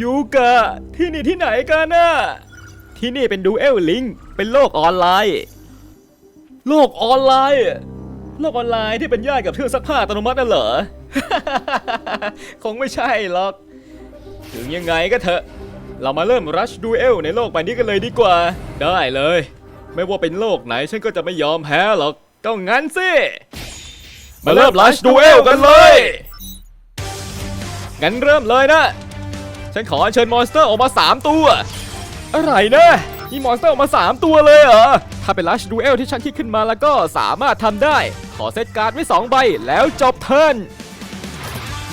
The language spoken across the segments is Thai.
ยูกะที่นี่ที่ไหนกันน่ะที่นี่เป็นดูเอลลิงเป็นโลกออนไลน์ โลกออนไลน์ โลกออนไลน์ที่เป็นญาติกับเครื่องซักผ้าอัตโนมัติน่ะเหรอ คงไม่ใช่หรอก ถึงยังไงก็เถอะ เรามาเริ่มรัชดูเอลในโลกใบนี้กันเลยดีกว่า ได้เลย ไม่ว่าเป็นโลกไหนฉันก็จะไม่ยอมแพ้หรอก ก็งั้นสิ มาเริ่มรัชดูเอลกันเลย งั้นเริ่มเลยนะ ฉันขอเชิญมอนสเตอร์ออกมา 3 ตัว อะไรนะมีมอนสเตอร์ออกมา 3 ตัวเลยเหรอ ถ้าเป็นลัชดูเอลที่ฉันคิดขึ้นมาแล้วก็สามารถทำได้ ขอเซตการ์ดไว้ 2 ใบแล้วจบเทิร์น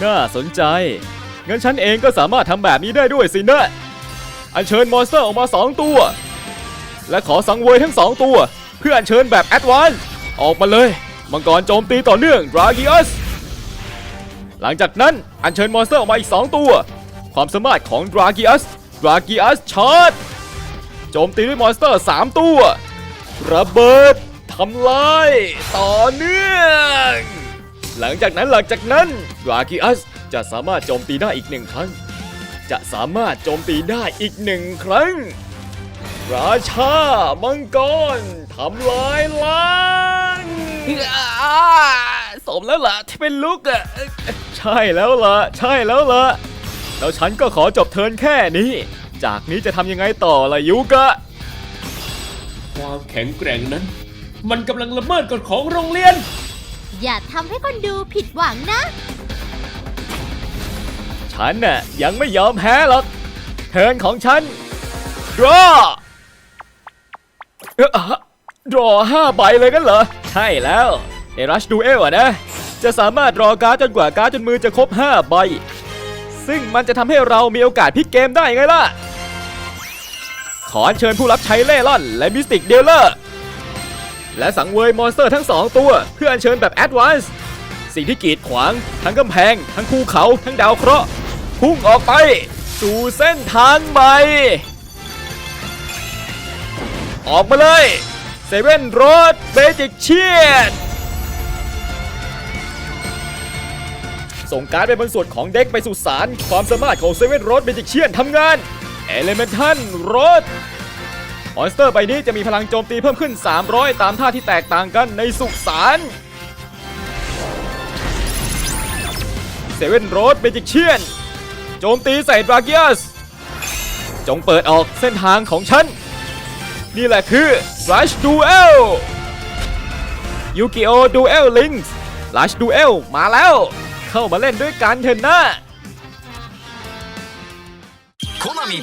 น่าสนใจ งั้นฉันเองก็สามารถทำแบบนี้ได้ด้วยสินะ อัญเชิญมอนสเตอร์ออกมา 2 ตัว และขอสังเวยทั้ง 2 ตัว เพื่ออัญเชิญแบบแอดวานซ์ออกมาเลย มังกรโจมตีต่อเนื่องดรากิอัสหลังจากนั้นอัญเชิญมอนสเตอร์ออกมาอีก 2 ตัว ความสามารถของดรากิอัสดรากิอัสชาร์จโจมตีด้วยมอนสเตอร์ 3 ตัว ระเบิดทำลายต่อเนื่อง หลังจากนั้นหลังจากนั้นดรากิอัสจะสามารถโจมตีได้อีกหนึ่งครั้ง จะสามารถโจมตีได้อีกหนึ่งครั้ง ราชามังกรทำลายล้างสมแล้วล่ะที่เป็นลูกอะ ใช่แล้วล่ะ ใช่แล้วล่ะ แล้วฉันก็ขอจบเทิร์นแค่นี้ จากนี้จะทำยังไงต่อล่ะยูกะ ความแข็งแกร่งนั้น มันกำลังละเมิดกฎของโรงเรียน อย่าทำให้คนดูผิดหวังนะ ฉันน่ะยังไม่ยอมแพ้หรอก เทิร์นของฉันรอเอ่อรอห้าใบเลยกันเหรอ ใช่แล้วในรัชดูเอลอะนะ จะสามารถรอการ์ดจนกว่าการ์ดจนมือจะครบ 5 ใบ ซึ่งมันจะทำให้เรามีโอกาสพลิกเกมได้ไงล่ะ ขอเชิญผู้รับใช้เล่ร่อน และมิสติกเดลเลอร์ และสังเวยมอนสเตอร์ทั้ง 2 ตัว เพื่ออัญเชิญแบบแอดวานซ์สิ่งที่กีดขวาง ทั้งกำแพง ทั้งภูเขา ทั้งดาวเคราะห์พุ่งออกไป สู่เส้นทางใหม่ ออกมาเลยเซเว่นโรดเบจิกเชียน ส่งการ์ดไปบนส่วนของเด็กไปสู่สาร ความสามารถของเซเว่นโรดเบจิเชียนทำงานเอเลเมนทันโรดมอนสเตอร์ใบนี้จะมีพลังโจมตีเพิ่มขึ้น 300 ตามท่าที่แตกต่างกันในสุสานเซเว่นโรดเบจิเชียนโจมตีใส่ดรากิอัสจงเปิดออกเส้นทางของฉัน นี่แหละคือ Rush Duel ยูกิโอ Duel Links Rush Duel มาแล้ว ข้ามาเล่นด้วยกันเถอะนะโคนามิ